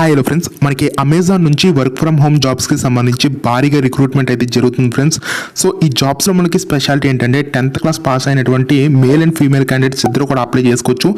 Hi hello friends మనకి Amazon నుంచి work from home జాబ్స్కి సంబంధించి భారీగా రిక్రూట్మెంట్ అయితే జరుగుతుంది ఫ్రెండ్స్ సో ఈ జాబ్స్లో మనకి స్పెషాలిటీ ఏంటంటే టెన్త్ క్లాస్ పాస్ అయినటువంటి మేల్ అండ్ ఫీమేల్ క్యాండిడేట్స్ ఇద్దరు కూడా అప్లై చేసుకోవచ్చు.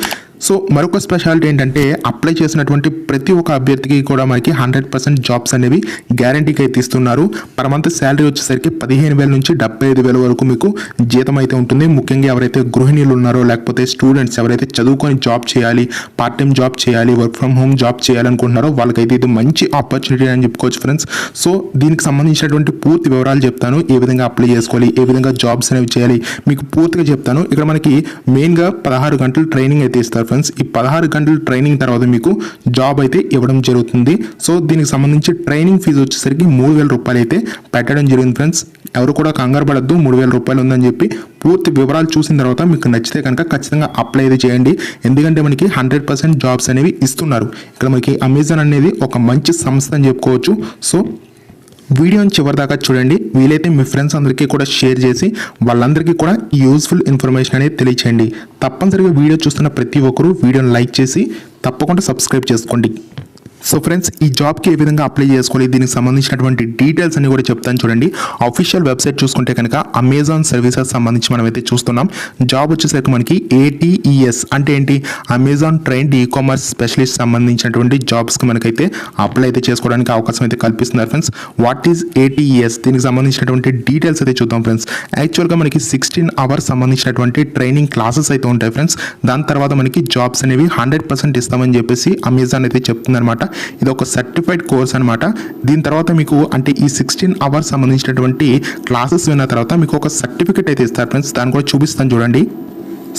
సో మరొక స్పెషాలిటీ ఏంటంటే అప్లై చేసినటువంటి ప్రతి ఒక్క అభ్యర్థికి కూడా మనకి హండ్రెడ్ పర్సెంట్ జాబ్స్ అనేవి గ్యారంటీకి అయితే ఇస్తున్నారు. పర్ మంత్ శాలరీ వచ్చేసరికి పదిహేను వేల నుంచి డెబ్బై ఐదు వేల వరకు మీకు జీతం అయితే ఉంటుంది. ముఖ్యంగా ఎవరైతే గృహిణీలు ఉన్నారో లేకపోతే స్టూడెంట్స్ ఎవరైతే చదువుకొని జాబ్ చేయాలి పార్ట్ టైం జాబ్ చేయాలి వర్క్ ఫ్రమ్ హోమ్ జాబ్ చేయాలనుకుంటున్నారో వాళ్ళకైతే ఇది మంచి ఆపర్చునిటీ అని చెప్పుకోవచ్చు ఫ్రెండ్స్ సో దీనికి సంబంధించినటువంటి పూర్తి వివరాలు చెప్తాను. ఏ విధంగా అప్లై చేసుకోవాలి ఏ విధంగా జాబ్స్ అనేవి చేయాలి మీకు పూర్తిగా చెప్తాను. ఇక్కడ మనకి మెయిన్గా పదహారు గంటలు ట్రైనింగ్ అయితే ఇస్తారు ఫ్రెండ్స్ ఈ పదహారు గంటల ట్రైనింగ్ తర్వాత మీకు జాబ్ అయితే ఇవ్వడం జరుగుతుంది. సో దీనికి సంబంధించి ట్రైనింగ్ ఫీజు వచ్చేసరికి మూడు వేల రూపాయలు అయితే పెట్టడం జరిగింది ఫ్రెండ్స్ ఎవరు కూడా కంగారు పడద్దు మూడు వేల రూపాయలు ఉందని చెప్పి పూర్తి వివరాలు చూసిన తర్వాత మీకు నచ్చితే కనుక ఖచ్చితంగా అప్లై అయితే చేయండి. ఎందుకంటే మనకి హండ్రెడ్ పర్సెంట్ జాబ్స్ అనేవి ఇస్తున్నారు. ఇక్కడ మనకి అమెజాన్ అనేది ఒక మంచి సంస్థ అని చెప్పుకోవచ్చు. సో వీడియోని చివరిదాకా చూడండి. వీలైతే మీ ఫ్రెండ్స్ అందరికీ కూడా షేర్ చేసి వాళ్ళందరికీ కూడా యూస్ఫుల్ ఇన్ఫర్మేషన్ అనేది తెలియచేయండి. తప్పనిసరిగా వీడియో చూస్తున్న ప్రతి ఒక్కరూ వీడియోని లైక్ చేసి తప్పకుండా సబ్స్క్రైబ్ చేసుకోండి. సో ఫ్రెండ్స్ ఈ జాబ్కి ఏ విధంగా అప్లై చేసుకోవాలి దీనికి సంబంధించినటువంటి డీటెయిల్స్ అన్ని కూడా చెప్తాను చూడండి. అఫీషియల్ వెబ్సైట్ చూసుకుంటే కనుక అమెజాన్ సర్వీసెస్ సంబంధించి మనం అయితే చూస్తున్నాం. జాబ్ వచ్చేసరికి మనకి ఏటీఈఎస్ అంటే ఏంటి? Amazon trained e commerce specialist సంబంధించినటువంటి జాబ్స్కి మనకైతే అప్లై అయితే చేసుకోవడానికి అవకాశం అయితే కల్పిస్తున్నారు ఫ్రెండ్స్ వాట్ ఈజ్ ఏటీఈఎస్ దీనికి సంబంధించినటువంటి డీటెయిల్స్ అయితే చూద్దాం ఫ్రెండ్స్ యాక్చువల్గా మనకి సిక్స్టీన్ అవర్స్ సంబంధించినటువంటి ట్రైనింగ్ క్లాసెస్ అయితే ఉంటాయి ఫ్రెండ్స్ దాని తర్వాత మనకి జాబ్స్ అనేవి హండ్రెడ్ పర్సెంట్ ఇస్తామని చెప్పేసి అమెజాన్ అయితే చెప్తుందన్నమాట. ఇది ఒక సర్టిఫైడ్ కోర్స్ అనమాట దీని తర్వాత మీకు అంటే ఈ సిక్స్టీన్ అవర్స్ సంబంధించినటువంటి క్లాసెస్ విన్న తర్వాత మీకు ఒక సర్టిఫికేట్ అయితే ఇస్తారు ఫ్రెండ్స్ దాన్ని కూడా చూపిస్తాను చూడండి.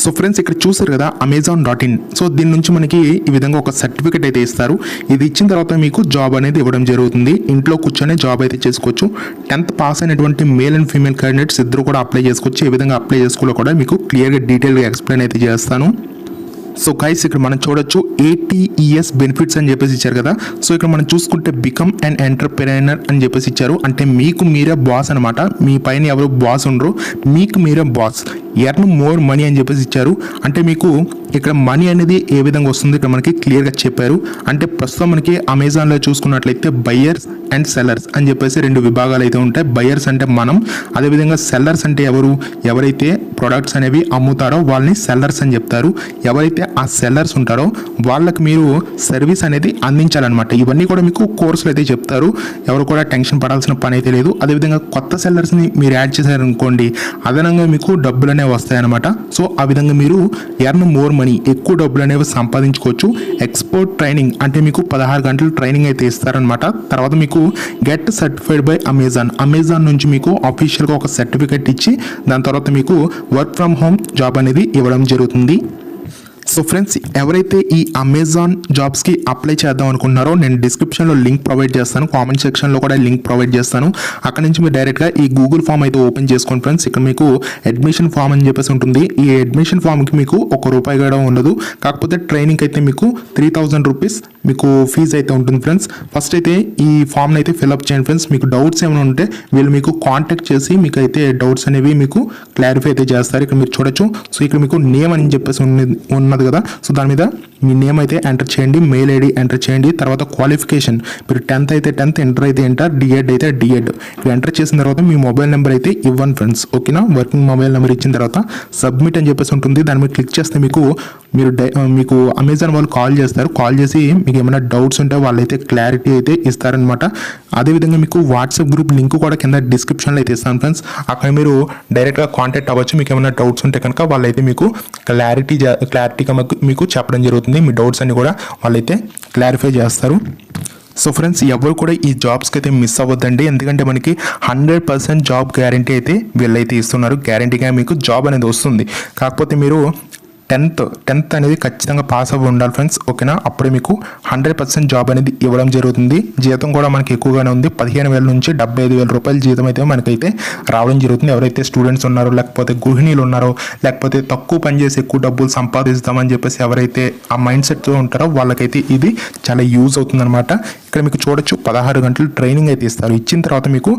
సో ఫ్రెండ్స్ ఇక్కడ చూసారు కదా అమెజాన్ డాట్ ఇన్ సో దీని నుంచి మనకి ఈ విధంగా ఒక సర్టిఫికేట్ అయితే ఇస్తారు. ఇది ఇచ్చిన తర్వాత మీకు జాబ్ అనేది ఇవ్వడం జరుగుతుంది. ఇంట్లో కూర్చొని జాబ్ అయితే చేసుకోవచ్చు. టెన్త్ పాస్ అయినటువంటి మేల్ అండ్ ఫీమేల్ క్యాండిడేట్స్ ఇద్దరు కూడా అప్లై చేసుకోవచ్చు. ఏ విధంగా అప్లై చేసుకోవాలో కూడా మీకు క్లియర్గా డీటెయిల్గా ఎక్స్ప్లెయిన్ అయితే చేస్తాను. సో గైస్ ఇక్కడ మనం చూడొచ్చు ఏటీఈఎస్ బెనిఫిట్స్ అని చెప్పేసి ఇచ్చారు కదా. సో ఇక్కడ మనం చూసుకుంటే బికమ్ అండ్ ఎంటర్ప్రైనర్ అని చెప్పేసి ఇచ్చారు. అంటే మీకు మీరే బాస్ అనమాట మీ పైన ఎవరు బాస్ ఉండరు. మీకు మీరే బాస్ ఎర్న్ మోర్ మనీ అని చెప్పేసి ఇచ్చారు. అంటే మీకు ఇక్కడ మనీ అనేది ఏ విధంగా వస్తుంది ఇక్కడ మనకి క్లియర్గా చెప్పారు. అంటే ప్రస్తుతం మనకి అమెజాన్లో చూసుకున్నట్లయితే బయ్యర్స్ అండ్ సెల్లర్స్ అని చెప్పేసి రెండు విభాగాలు అయితే ఉంటాయి. బయ్యర్స్ అంటే మనం అదేవిధంగా సెల్లర్స్ అంటే ఎవరు ఎవరైతే ప్రొడక్ట్స్ అనేవి అమ్ముతారో వాళ్ళని సెల్లర్స్ అని చెప్తారు. ఎవరైతే ఆ సెల్లర్స్ ఉంటారో వాళ్ళకి మీరు సర్వీస్ అనేది అందించాలన్నమాట. ఇవన్నీ కూడా మీకు కోర్సులు అయితే చెప్తారు. ఎవరు కూడా టెన్షన్ పడాల్సిన పని అయితే లేదు. అదేవిధంగా కొత్త సెల్లర్స్ని మీరు యాడ్ చేశారనుకోండి అదనంగా మీకు డబ్బులు అనేవి వస్తాయన్నమాట. సో ఆ విధంగా మీరు ఎర్న్ మోర్ మనీ ఎక్కువ డబ్బులు అనేవి సంపాదించుకోవచ్చు. ఎక్స్పోర్ట్ ట్రైనింగ్ అంటే మీకు పదహారు గంటలు ట్రైనింగ్ అయితే ఇస్తారనమాట తర్వాత మీకు get certified by Amazon Amazon నుంచి మీకు అఫీషియల్గా ఒక సర్టిఫికెట్ ఇచ్చి దాని తర్వాత మీకు వర్క్ ఫ్రమ్ హోమ్ జాబ్ అనేది ఇవ్వడం జరుగుతుంది. సో ఫ్రెండ్స్ ఎవరైతే ఈ అమెజాన్ జాబ్స్కి అప్లై చేద్దాం అనుకున్నారో నేను డిస్క్రిప్షన్లో లింక్ ప్రొవైడ్ చేస్తాను. కామెంట్ సెక్షన్లో కూడా లింక్ ప్రొవైడ్ చేస్తాను. అక్కడ నుంచి మీరు డైరెక్ట్గా ఈ గూగుల్ ఫామ్ అయితే ఓపెన్ చేసుకోండి ఫ్రెండ్స్ ఇక్కడ మీకు అడ్మిషన్ ఫామ్ అని చెప్పేసి ఉంటుంది. ఈ అడ్మిషన్ ఫామ్కి మీకు ఒక రూపాయి కూడా ఉండదు. కాకపోతే ట్రైనింగ్ అయితే మీకు త్రీ థౌజండ్ రూపీస్ మీకు ఫీజు అయితే ఉంటుంది ఫ్రెండ్స్ ఫస్ట్ అయితే ఈ ఫామ్ని అయితే ఫిల్అప్ చేయండి ఫ్రెండ్స్ మీకు డౌట్స్ ఏమైనా ఉంటే వీళ్ళు మీకు కాంటాక్ట్ చేసి మీకు అయితే డౌట్స్ అనేవి మీకు క్లారిఫై అయితే చేస్తారు. ఇక్కడ మీరు చూడొచ్చు. సో ఇక్కడ మీకు నేమ్ అని చెప్పేసి ఉన్నది ఉన్నది కదా. సో దాని మీద మీ నేమ్ అయితే ఎంటర్ చేయండి మెయిల్ ఐడి ఎంటర్ చేయండి తర్వాత క్వాలిఫికేషన్ మీరు టెన్త్ అయితే టెన్త్ ఇంటర్ అయితే ఇంటర్ డిఎడ్ అయితే డిఎడ్ ఇవి ఎంటర్ చేసిన తర్వాత మీ మొబైల్ నెంబర్ అయితే ఇవ్వండి ఫ్రెండ్స్ ఓకేనా వర్కింగ్ మొబైల్ నెంబర్ ఇచ్చిన తర్వాత సబ్మిట్ అని చెప్పేసి ఉంటుంది. దాని మీద క్లిక్ చేస్తే మీకు మీరు డై మీకు అమెజాన్ వాళ్ళు కాల్ చేస్తారు. కాల్ చేసి మీకు ఏమైనా డౌట్స్ ఉంటే వాళ్ళైతే క్లారిటీ అయితే ఇస్తారనమాట అదేవిధంగా మీకు వాట్సాప్ గ్రూప్ లింక్ కూడా కింద డిస్క్రిప్షన్లో అయితే ఇస్తాను ఫ్రెండ్స్ అక్కడ మీరు డైరెక్ట్గా కాంటాక్ట్ అవ్వచ్చు. మీకు ఏమైనా డౌట్స్ ఉంటే కనుక వాళ్ళైతే మీకు క్లారిటీ క్లారిటీగా మీకు చెప్పడం జరుగుతుంది. మీ డౌట్స్ అన్ని కూడా వాళ్ళైతే క్లారిఫై చేస్తారు. సో ఫ్రెండ్స్ ఎవరు కూడా ఈ జాబ్స్కి అయితే మిస్ అవ్వద్దండి. ఎందుకంటే మనకి హండ్రెడ్ పర్సెంట్ జాబ్ గ్యారంటీ అయితే వీళ్ళైతే ఇస్తున్నారు. గ్యారంటీగా మీకు జాబ్ అనేది వస్తుంది. కాకపోతే మీరు టెన్త్ టెన్త్ అనేది ఖచ్చితంగా పాస్ అవ్వి ఉండాలి ఫ్రెండ్స్ ఓకేనా? అప్పుడే మీకు హండ్రెడ్ పర్సెంట్ జాబ్ అనేది ఇవ్వడం జరుగుతుంది. జీతం కూడా మనకి ఎక్కువగానే ఉంది. పదిహేను వేల నుంచి డెబ్బై ఐదు వేల రూపాయల జీతం అయితే మనకైతే రావడం జరుగుతుంది. ఎవరైతే స్టూడెంట్స్ ఉన్నారో లేకపోతే గృహిణీలు ఉన్నారో లేకపోతే తక్కువ పని చేసి ఎక్కువ డబ్బులు సంపాదిస్తామని చెప్పేసి ఎవరైతే ఆ మైండ్ సెట్తో ఉంటారో వాళ్ళకైతే ఇది చాలా యూజ్ అవుతుందన్నమాట. ఇక్కడ మీకు చూడొచ్చు పదహారు గంటలు ట్రైనింగ్ అయితే ఇస్తారు. ఇచ్చిన తర్వాత మీకు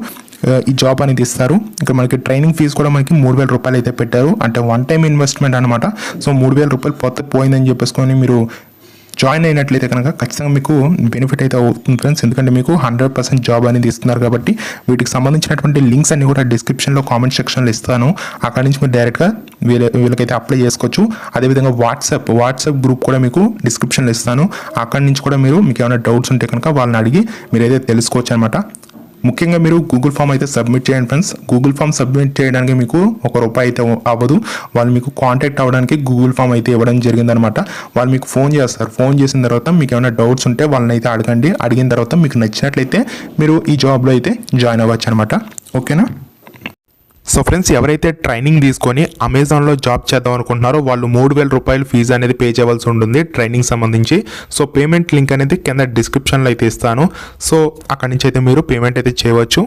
ఈ జాబ్ అనేది ఇస్తారు. ఇక్కడ మనకి ట్రైనింగ్ ఫీజు కూడా మనకి మూడు వేల రూపాయలు అయితే పెట్టారు. అంటే వన్ టైం ఇన్వెస్ట్మెంట్ అనమాట సో మూడు వేల రూపాయలు పోతే పోయిందని చెప్పేసుకొని మీరు జాయిన్ అయినట్లయితే కనుక ఖచ్చితంగా మీకు బెనిఫిట్ అయితే అవుతుంది ఫ్రెండ్స్ ఎందుకంటే మీకు హండ్రెడ్ పర్సెంట్ జాబ్ అనేది ఇస్తున్నారు కాబట్టి వీటికి సంబంధించినటువంటి లింక్స్ అన్ని కూడా డిస్క్రిప్షన్లో కామెంట్ సెక్షన్లో ఇస్తాను. అక్కడ నుంచి మీరు డైరెక్ట్గా వీళ్ళ వీళ్ళకైతే అప్లై చేసుకోవచ్చు. అదేవిధంగా వాట్సాప్ వాట్సాప్ గ్రూప్ కూడా మీకు డిస్క్రిప్షన్లో ఇస్తాను. అక్కడి నుంచి కూడా మీరు మీకు ఏమైనా డౌట్స్ ఉంటే కనుక వాళ్ళని అడిగి మీరైతే తెలుసుకోవచ్చు అనమాట ముఖ్యంగా మీరు గూగుల్ ఫామ్ అయితే సబ్మిట్ చేయండి ఫ్రెండ్స్ గూగుల్ ఫామ్ సబ్మిట్ చేయడానికి మీకు ఒక రూపాయి అయితే అవ్వదు. వాళ్ళు మీకు కాంటాక్ట్ అవ్వడానికి గూగుల్ ఫామ్ అయితే ఇవ్వడం జరిగిందనమాట. వాళ్ళు మీకు ఫోన్ చేస్తారు. ఫోన్ చేసిన తర్వాత మీకు ఏమైనా డౌట్స్ ఉంటే వాళ్ళని అయితే అడగండి. అడిగిన తర్వాత మీకు నచ్చినట్లయితే మీరు ఈ జాబ్లో అయితే జాయిన్ అవ్వచ్చు అనమాట. ఓకేనా సో ఫ్రెండ్స్ ఎవరైతే ట్రైనింగ్ తీసుకొని అమెజాన్లో జాబ్ చేద్దాం అనుకుంటున్నారో వాళ్ళు మూడు వేల రూపాయలు ఫీజు అనేది పే చేయవలసి ఉంటుంది ట్రైనింగ్ సంబంధించి. సో పేమెంట్ లింక్ అనేది కింద డిస్క్రిప్షన్లో అయితే ఇస్తాను. సో అక్కడి నుంచి అయితే మీరు పేమెంట్ అయితే చేయవచ్చు.